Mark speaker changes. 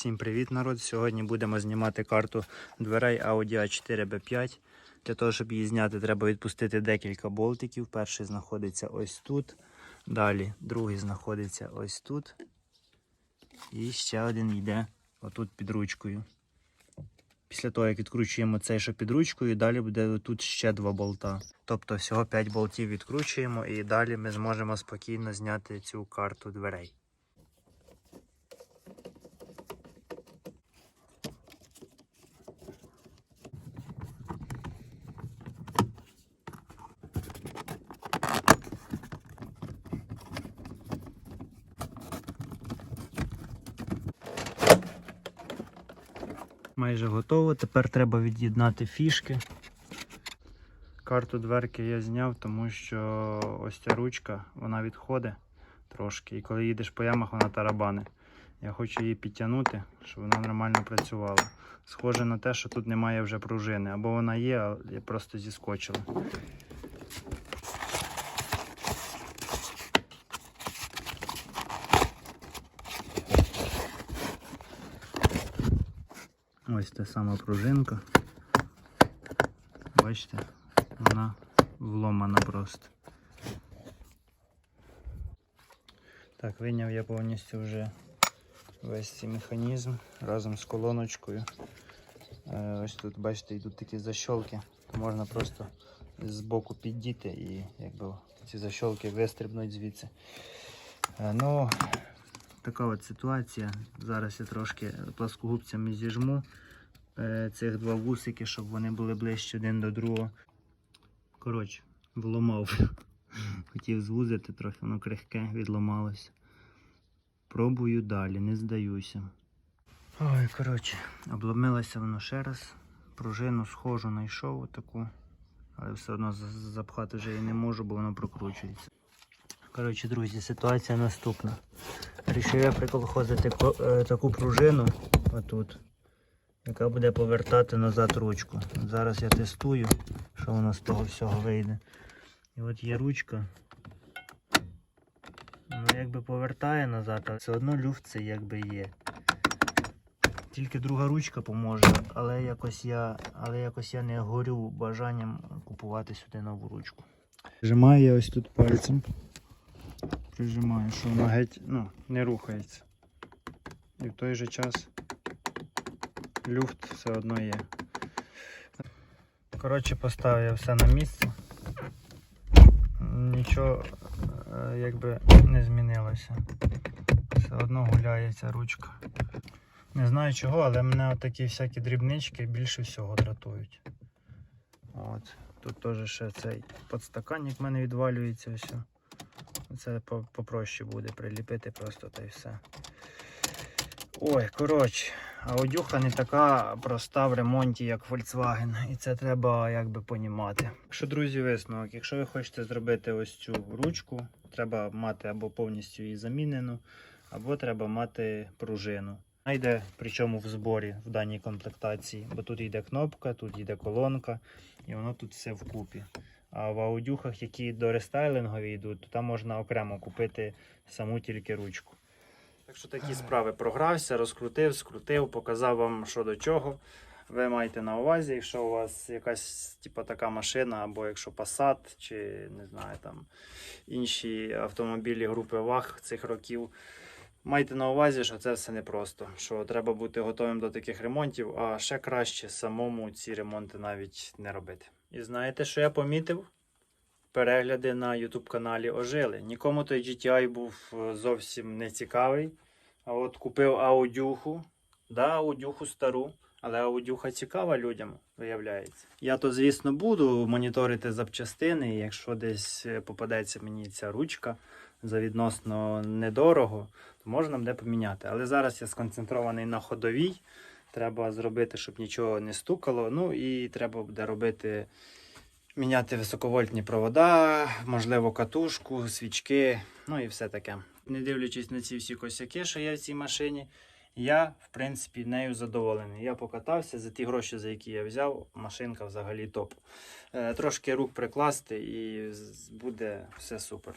Speaker 1: Всім привіт, народ! Сьогодні будемо знімати карту дверей Audi A4 B5. Для того, щоб її зняти, треба відпустити декілька болтиків. Перший знаходиться ось тут. Далі другий знаходиться ось тут. І ще один йде отут під ручкою. Після того, як відкручуємо цей, що під ручкою, далі буде тут ще два болта. Тобто всього 5 болтів відкручуємо і далі ми зможемо спокійно зняти цю карту дверей. Майже готово. Тепер треба від'єднати фішки. Карту дверки я зняв, тому що ось ця ручка вона відходить трошки. І коли їдеш по ямах, вона тарабане. Я хочу її підтягнути, щоб вона нормально працювала. Схоже на те, що тут немає вже пружини. Або вона є, але просто зіскочила. Ось та сама пружинка. Бачите, вона вломана просто. Так, вийняв я повністю вже весь цей механізм разом з колоночкою. Е, Ось тут, бачите, йдуть такі защолки. Можна просто з боку піддіти і якби ці защолки вистрибнуть звідси. Е, Ну, така от ситуація. Зараз я трошки пласкогубцями зіжму е, цих два вусики, щоб вони були ближче один до другого. Коротше, вломав. Хотів звузити трохи, воно крихке, відламалося. Пробую далі, не здаюся. Ой, коротше, обломилося воно ще раз. Пружину схожу знайшов отаку, але все одно запхати вже і не можу, бо воно прокручується. Коротше, друзі, ситуація наступна. Рішив я приколхозити е, таку пружину отут, яка буде повертати назад ручку. Зараз я тестую, що воно з того всього вийде. І от є ручка. Ну, якби повертає назад, але все одно люфт це якби є. Тільки друга ручка поможе, але якось я, але якось я не горю бажанням купувати сюди нову ручку. Прижимаю я ось тут пальцем. Прижимаю, що вона геть ну, не рухається. І в той же час люфт все одно є. Коротше, поставив я все на місце. Нічого е, якби не змінилося. Все одно гуляє ця ручка. Не знаю чого, але мене такі всякі дрібнички більше всього дратують. От. Тут теж ще цей подстаканник в мене відвалюється все. Це попроще буде приліпити просто та й все. Ой, коротше, аудюха не така проста в ремонті, як Volkswagen. І це треба якби понімати. Якщо, друзі, висновок, якщо ви хочете зробити ось цю ручку, треба мати або повністю її замінену, або треба мати пружину. Вона причому в зборі в даній комплектації, бо тут йде кнопка, тут йде колонка, і воно тут все вкупі. А в аудюхах, які до рестайлингові йдуть, то там можна окремо купити саму тільки ручку. Так що такі справи програвся, розкрутив, скрутив, показав вам, що до чого. Ви маєте на увазі, якщо у вас якась типу, така машина, або якщо Passat, чи не знаю, там інші автомобілі групи ВАГ цих років. Майте на увазі, що це все непросто, що треба бути готовим до таких ремонтів, а ще краще самому ці ремонти навіть не робити. І знаєте, що я помітив? Перегляди на YouTube каналі ожили. Нікому той GTI був е, зовсім не цікавий. А от купив аудюху, да, аудюху стару, але аудюха цікава людям, виявляється. Я то, звісно, буду моніторити запчастини, якщо десь е, попадеться мені ця ручка за відносно недорого, то можна буде поміняти. Але зараз я сконцентрований на ходовій. Треба зробити, щоб нічого не стукало. Ну і треба буде робити, міняти високовольтні провода, можливо, катушку, свічки, ну і все таке. Не дивлячись на ці всі косяки, що є в цій машині, я, в принципі, нею задоволений. Я покатався за ті гроші, за які я взяв, машинка взагалі топ. Е, Трошки рук прикласти і буде все супер.